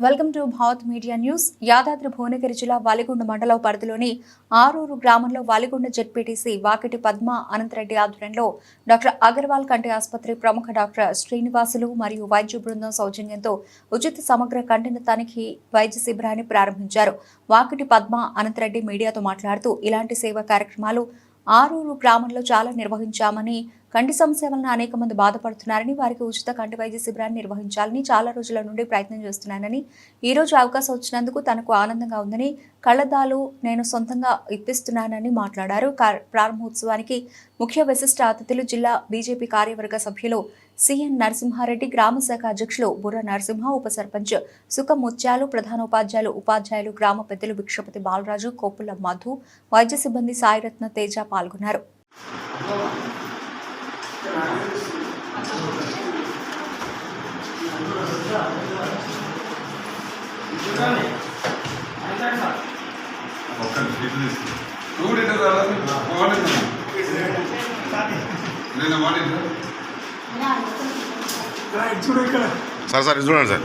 Welcome to Bharat media news. Yadadri Bhuvanagiri జిల్లా వాలిగుండ మండల పరిధిలోని ఆరూరు గ్రామంలో వాలిగుండ జెడ్పీటీసీ వాకిటి పద్మ అనంతరెడ్డి ఆధ్వర్యంలో డాక్టర్ అగర్వాల్ కంటి ఆసుపత్రి ప్రముఖ డాక్టర్ శ్రీనివాసులు మరియు వైద్య బృందం సౌజన్యంతో ఉచిత సమగ్ర కంటిన తనిఖీ వైద్య శిబిరాన్ని ప్రారంభించారు. వాకిటి పద్మ అనంతరెడ్డి మీడియాతో మాట్లాడుతూ ఇలాంటి సేవా కార్యక్రమాలు ఆరూరు గ్రామంలో చాలా నిర్వహించామని కంటి సమస్య వలన అనేక మంది బాధపడుతున్నారని వారికి ఉచిత కంటి వైద్య శిబిరాన్ని నిర్వహించాలని చాలా రోజుల నుండి ప్రయత్నం చేస్తున్నానని ఈ రోజు అవకాశం వచ్చినందుకు తనకు ఆనందంగా ఉందని కళ్ళద్దాలు నేను సొంతంగా ఇప్పిస్తున్నానని మాట్లాడారు. ప్రారంభోత్సవానికి ముఖ్య విశిష్ట అతిథులు జిల్లా బీజేపీ కార్యవర్గ సభ్యులు సిఎన్ నరసింహారెడ్డి గ్రామ శాఖ అధ్యక్షులు బుర్ర నరసింహ ఉప సర్పంచ్ సుఖ ముత్యాలు ప్రధానోపాధ్యాయులు ఉపాధ్యాయులు గ్రామ పెద్దలు భిక్షపతి బాలరాజు కోపుల మధు వైద్య సిబ్బంది సాయిరత్న తేజ పాల్గొన్నారు. సార్ సార్ చూడండి సార్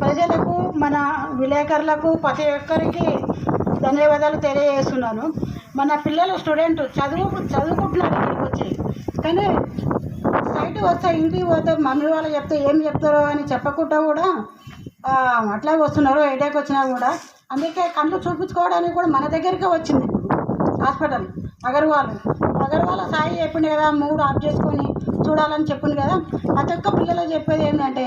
ప్రజలకు మన విలేకరులకు ప్రతి ఒక్కరికి ధన్యవాదాలు తెలియజేస్తున్నాను. మన పిల్లలు స్టూడెంట్ చదువు చదువుకుంటున్నారు ఇక్కడికి వచ్చి. కానీ సైట్ వస్తే ఇంటికి పోతే మమ్మీ వాళ్ళు చెప్తే ఏం చెప్తారో అని చెప్పకుండా కూడా అట్లా వస్తున్నారు హెడేక్ వచ్చినా కూడా. అందుకే కళ్ళు చూపించుకోవడానికి కూడా మన దగ్గరికే వచ్చింది హాస్పిటల్ అగర్వాల్. అగర్వాల్ సాయి చెప్పింది కదా మూడు ఆఫ్ చేసుకొని చూడాలని చెప్పింది కదా. ప్రతి ఒక్క పిల్లలు చెప్పేది ఏంటంటే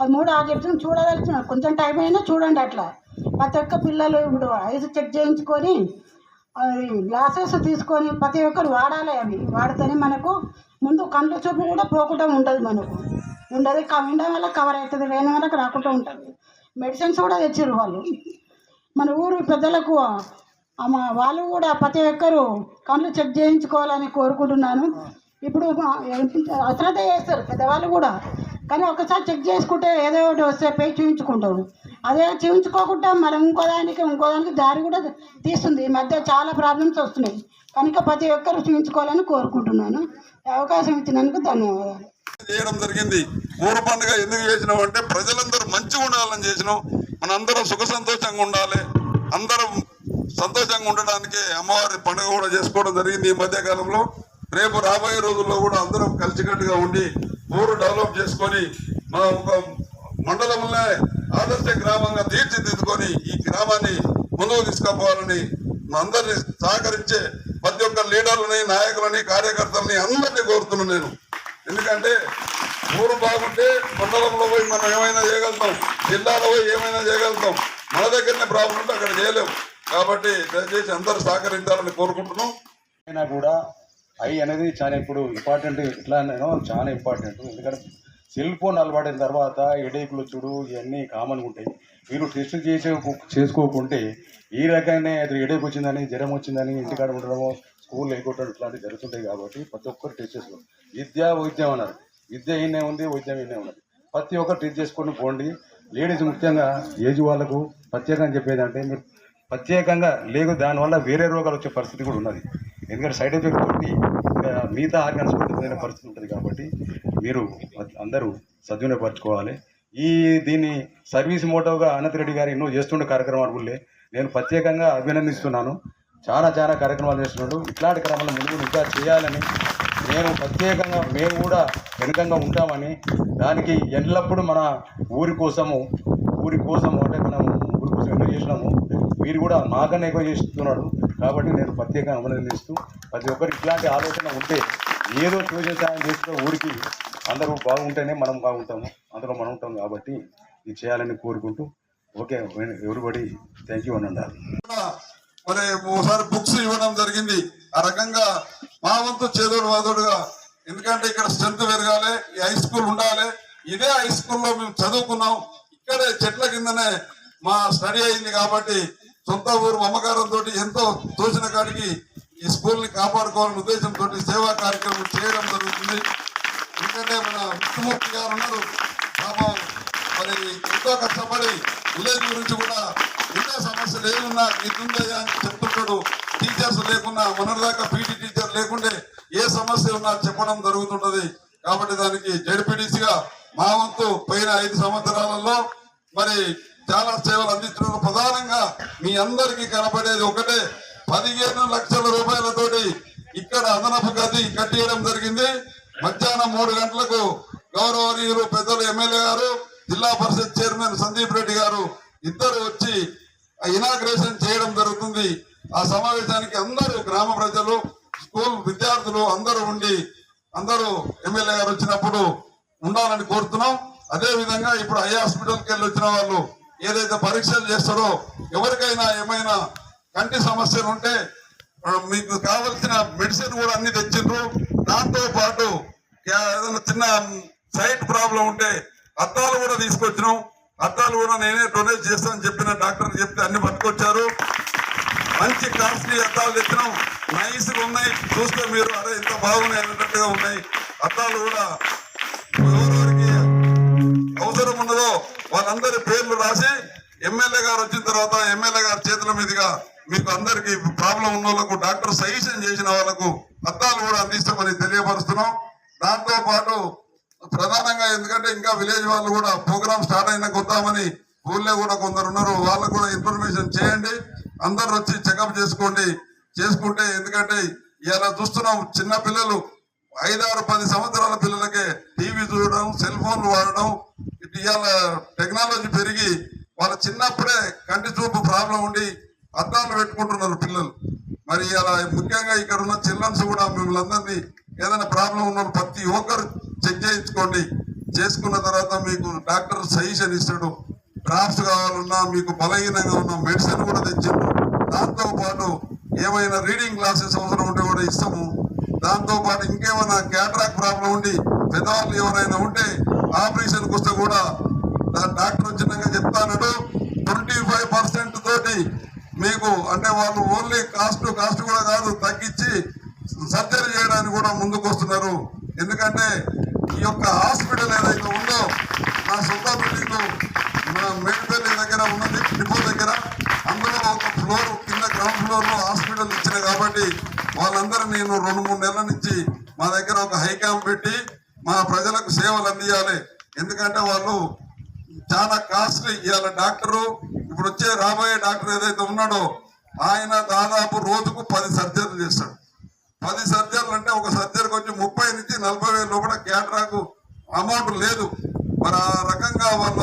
అది మూడు ఆ చెప్తున్నాం చూడదలుచున్న కొంచెం టైం అయినా చూడండి అట్లా. ప్రతి ఒక్క పిల్లలు ఇప్పుడు ఐస్ చెక్ చేయించుకొని అది గ్లాసెస్ తీసుకొని ప్రతి ఒక్కరు వాడాలి అవి. వాడితేనే మనకు ముందు కండ్ల చూపు కూడా పోకుండా ఉంటుంది మనకు. ఉండదు క- ఉండడం వల్ల కవర్ అవుతుంది లేని వల్ల రాకుండా ఉంటుంది. మెడిసిన్స్ కూడా తెచ్చారు వాళ్ళు. మన ఊరు పెద్దలకు వాళ్ళు కూడా ప్రతి ఒక్కరు కళ్ళు చెక్ చేయించుకోవాలని కోరుకుంటున్నాను. ఇప్పుడు అశ్రద్ధ చేస్తారు పెద్దవాళ్ళు కూడా. కానీ ఒకసారి చెక్ చేసుకుంటే ఏదో ఒకటి వస్తే పోయి చూపించుకుంటాం అదే చూపించుకోకుండా మనం ఇంకో దానికి ఇంకో దానికి దారి కూడా తీస్తుంది. ఈ మధ్య చాలా ప్రాబ్లమ్స్ వస్తున్నాయి. కనుక ప్రతి ఒక్కరు చూపించుకోవాలని కోరుకుంటున్నాను. అవకాశం ఇచ్చినందుకు ధన్యవాదాలు. చేయడం జరిగింది. ఊరు పండుగ ఎందుకు చేసినాం అంటే ప్రజలందరూ మంచిగా ఉండాలని చేసినాం. మనందరం సుఖ సంతోషంగా ఉండాలి. అందరం సంతోషంగా ఉండడానికి అమ్మవారి పండుగ కూడా చేసుకోవడం జరిగింది ఈ మధ్యకాలంలో. రేపు రాబోయే రోజుల్లో కూడా అందరం కలిసికట్టుగా ఉండి ఊరు డెవలప్ చేసుకొని మా ఒక మండలంలో ఆదర్శ గ్రామంగా తీర్చిదిద్దుకొని ఈ గ్రామాన్ని ముందుకు తీసుకుపోవాలని అందరినీ సహకరించే ప్రతి ఒక్క లీడర్లని నాయకులని కార్యకర్తలని అందరినీ కోరుతున్నాను నేను. ఎందుకంటే ఊరు బాగుంటే మండలంలో పోయి మనం ఏమైనా చేయగలుగుతాం జిల్లాలో పోయి ఏమైనా చేయగలుగుతాం. మన దగ్గరనే ప్రాబ్లం ఉంటే అక్కడ చేయలేం. కాబట్టి దయచేసి అందరూ సహకరించాలని కోరుకుంటున్నాం. అయినా కూడా ఐ అనేది చాలా ఇప్పుడు ఇంపార్టెంట్ ఎట్లా చాలా ఇంపార్టెంట్ ఎందుకంటే సెల్ ఫోన్ అలవాటైన తర్వాత హెడేక్లు చూడు ఇవన్నీ కామన్గా ఉంటాయి. మీరు టెస్ట్ చేసే చేసుకోకుంటే ఈ రకంగానే అది వచ్చిందని జ్వరం వచ్చిందని ఇంటికాడ ఉండడము స్కూల్ లేకుండా ఇట్లాంటివి జరుగుతుంటాయి కాబట్టి ప్రతి ఒక్కరు టెస్ట్ చేసుకోండి విద్య వైద్యం అన్నారు. విద్య ఈయనే ఉంది వైద్యం ఈయనే ఉన్నది. ప్రతి ఒక్కరు టెస్ట్ చేసుకొని పోండి. లేడీస్ ముఖ్యంగా ఏజ్ వాళ్ళకు ప్రత్యేకంగా చెప్పేదంటే మీరు ప్రత్యేకంగా లేదు దానివల్ల వేరే రోగాలు వచ్చే పరిస్థితి కూడా ఉన్నది. ఎందుకంటే సైడ్ ఎఫెక్ట్ తోటి మిగతా ఆర్గాన్స్ కూడా పరిస్థితి ఉంటుంది కాబట్టి మీరు అందరూ సద్వినియోగపరచుకోవాలి. ఈ దీన్ని సర్వీస్ మోటోగా అనంత్ రెడ్డి గారు ఎన్నో చేస్తుండే కార్యక్రమాలు కూడా నేను ప్రత్యేకంగా అభినందిస్తున్నాను. చాలా చాలా కార్యక్రమాలు చేస్తున్నాడు. ఇట్లాంటి క్రమంలో ముందు ఇంకా చేయాలని నేను ప్రత్యేకంగా మేము కూడా వెనుకంగా ఉంటామని దానికి ఎల్లప్పుడూ మన ఊరి కోసము ఊరి కోసము అంటే మనం ఊరి కోసం ఎన్నో చేసినాము. మీరు కూడా మాకన్నా ఎక్కువ చేస్తున్నాడు. కాబట్టి నేను ప్రత్యేకంగా అభినందిస్తూ ప్రతి ఒక్కరికి ఇట్లాంటి ఆలోచన ఉంటే ఏదో చూసే సాయం చేస్తే ఊరికి అందరూ బాగుంటేనే మనం బాగుంటాము అందులో మనం ఉంటాం కాబట్టి ఇది చేయాలని కోరుకుంటూ ఓకే ఎవరిబడి థ్యాంక్ యూ అని ఉండాలి మరి ఒకసారి బుక్స్ ఇవ్వడం జరిగింది. ఆ రకంగా మా వంతు చేదోడు వాదోడుగా ఎందుకంటే ఇక్కడ స్ట్రెంత్ పెరగాలి ఈ హై స్కూల్ ఉండాలి. ఇదే హై స్కూల్లో మేము చదువుకున్నాం. ఇక్కడే చెట్ల కిందనే మా స్టడీ అయింది కాబట్టి సొంత ఊరు మమకారంతో ఎంతో తోచిన కాడికి ఈ స్కూల్ని కాపాడుకోవాలనే ఉద్దేశంతో సేవా కార్యక్రమం చేయడం జరుగుతుంది. ఎందుకంటే మన విష్ణుమూర్తి గారు ఉన్నారు. పాపం మరి ఎంతో కష్టపడి విలేజ్ గురించి కూడా ఎన్నో సమస్యలు ఏమున్నా ఇటుందయ్యా అని చెప్తుంటాడు. టీచర్స్ లేకున్నా మొన్నటిదాకా పీటీ టీచర్ లేకుండే ఏ సమస్య ఉన్నా చెప్పడం జరుగుతుంటది. కాబట్టి దానికి జడ్పీటీసీగా మా వంతు పోయిన ఐదు సంవత్సరాలలో మరి చాలా సేవలు అందించడం ప్రధానంగా మీ అందరికీ కనపడేది ఒకటే పదిహేను లక్షల రూపాయలతోటి ఇక్కడ అదనపు గది కట్టియడం జరిగింది. మధ్యాహ్నం మూడు గంటలకు గౌరవనీయులు పెద్దలు ఎమ్మెల్యే గారు జిల్లా పరిషత్ చైర్మన్ సందీప్ రెడ్డి గారు ఇద్దరు వచ్చి ఇనాగ్రేషన్ చేయడం జరుగుతుంది. ఆ సమావేశానికి అందరూ గ్రామ ప్రజలు స్కూల్ విద్యార్థులు అందరూ ఉండి అందరూ ఎమ్మెల్యే గారు వచ్చినప్పుడు ఉండాలని కోరుతున్నాం. అదే విధంగా ఇప్పుడు ఐ హాస్పిటల్కి వెళ్ళి వచ్చిన వాళ్ళు ఏదైతే పరీక్షలు చేస్తారో ఎవరికైనా ఏమైనా కంటి సమస్యలు ఉంటే మీకు కావలసిన మెడిసిన్ కూడా అన్ని తెచ్చిండ్రు. దాంతో పాటు ఏదైనా చిన్న సైట్ ప్రాబ్లం ఉంటే అద్దాలు కూడా తీసుకొచ్చినాం. అద్దాలు కూడా నేనే డొనేట్ చేస్తానని చెప్పిన డాక్టర్ చెప్తే అన్ని పట్టుకొచ్చారు. మంచి కాస్ట్లీ అద్దాలు తెచ్చినాం. నైస్ ఉన్నాయి. చూస్తే మీరు అరే ఇంత బాగున్నాయి అన్నట్టుగా ఉన్నాయి. అద్దాలు కూడా ఎవరెవరికి అవసరం ఉన్నదో వాళ్ళందరి పేర్లు రాసి ఎమ్మెల్యే గారు వచ్చిన తర్వాత ఎమ్మెల్యే గారి చేతుల మీదుగా మీకు అందరికి ప్రాబ్లం ఉన్న వాళ్ళకు డాక్టర్ సజెషన్ చేసిన వాళ్ళకు పత్రాలు కూడా అందిస్తామని తెలియపరుస్తున్నాం. దాంతో పాటు ప్రధానంగా ఎందుకంటే ఇంకా విలేజ్ వాళ్ళు కూడా ప్రోగ్రామ్ స్టార్ట్ అయిన కొద్దామని ఊళ్ళో కూడా కొందరు ఉన్నారు. వాళ్ళకు కూడా ఇన్ఫర్మేషన్ చేయండి. అందరు వచ్చి చెకప్ చేసుకోండి. చేసుకుంటే ఎందుకంటే ఇలా చూస్తున్నాం చిన్న పిల్లలు ఐదారు పది సంవత్సరాల పిల్లలకే టీవీ చూడడం సెల్ ఫోన్లు వాడడం ఇవాళ టెక్నాలజీ పెరిగి వాళ్ళ చిన్నప్పుడే కంటి చూపు ప్రాబ్లం ఉండి అద్దాలు పెట్టుకుంటున్నారు పిల్లలు. మరి ఇలా ముఖ్యంగా ఇక్కడ ఉన్న చిల్డ్రన్స్ కూడా మిమ్మల్ని అందరినీ ఏదైనా ప్రాబ్లం ఉన్న ప్రతి ఒక్కరు చెక్ చేయించుకోండి. చేసుకున్న తర్వాత మీకు డాక్టర్ సజెషన్ ఇస్తాడు. డ్రాప్స్ కావాలన్నా మీకు బలహీనంగా ఉన్న మెడిసిన్ కూడా తెచ్చాడు. దాంతో పాటు ఏమైనా రీడింగ్ క్లాసెస్ అవసరం ఉంటే కూడా ఇస్తాము. దాంతో పాటు ఇంకేమైనా క్యాట్రాక్ ప్రాబ్లం ఉండి పెద్దవాళ్ళు ఎవరైనా ఉంటే ఆపరేషన్కి వస్తే కూడా డాక్టర్ వచ్చినాక చెప్తానడు ట్వంటీ ఫైవ్ పర్సెంట్ తోటి మీకు అంటే వాళ్ళు ఓన్లీ కాస్ట్ కాస్ట్ కూడా కాదు తగ్గించి సర్జరీ చేయడానికి కూడా ముందుకు వస్తున్నారు ఎందుకంటే ఈ యొక్క హాస్పిటల్ ఏదైతే ఉందో నా సొంత బిల్డింగ్ మన మేడిపల్లి దగ్గర ఉన్నది డిపో దగ్గర. అందులో ఒక ఫ్లోర్ కింద గ్రౌండ్ ఫ్లోర్లో హాస్పిటల్ ఇచ్చిన కాబట్టి వాళ్ళందరూ నేను రెండు మూడు నెలల నుంచి మా దగ్గర ఒక హై పెట్టి మా ప్రజలకు సేవలు అందియాలి. ఎందుకంటే వాళ్ళు చాలా కాస్ట్లీ ఇవాళ డాక్టరు. ఇప్పుడు వచ్చే రాబోయే డాక్టర్ ఏదైతే ఉన్నాడో ఆయన దాదాపు రోజుకు పది సర్జరీలు చేస్తాడు. పది సర్జరీలు అంటే ఒక సర్జరీకి వచ్చి ముప్పై నుంచి నలభై వేల లోపల క్యాటరాకు అమౌంట్ లేదు. మరి ఆ రకంగా వాళ్ళ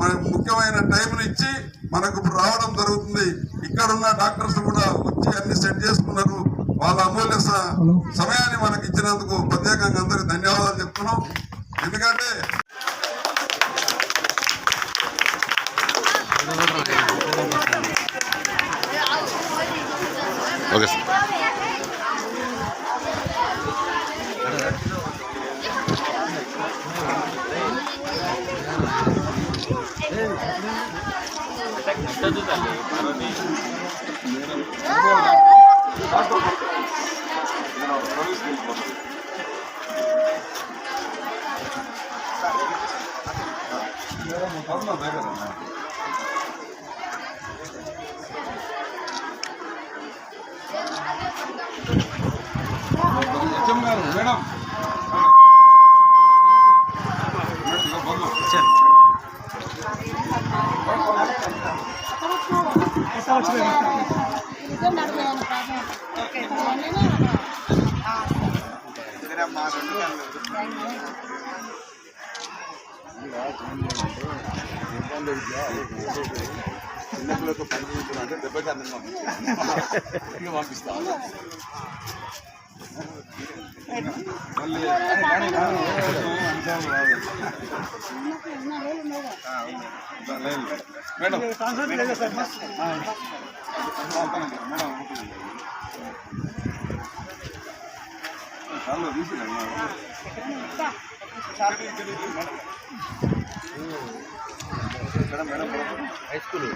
మన ముఖ్యమైన టైంని ఇచ్చి మనకు ఇప్పుడు రావడం జరుగుతుంది. ఇక్కడ ఉన్న డాక్టర్స్ కూడా వచ్చి అన్ని సెట్ చేసుకున్నారు. వాళ్ళ అమూల్య సమయాన్ని మనకి ఇచ్చినందుకు ప్రత్యేకంగా అందరికి ధన్యవాదాలు చెప్తున్నాం. ఎందుకంటే ఓకే సార్. మేడం చిన్నపిల్లలతో పని చేయించాలంటే దెబ్బకి అందరం పంపిస్తాం పంపిస్తాం మళ్ళీ మేడం మేడం హై స్కూల్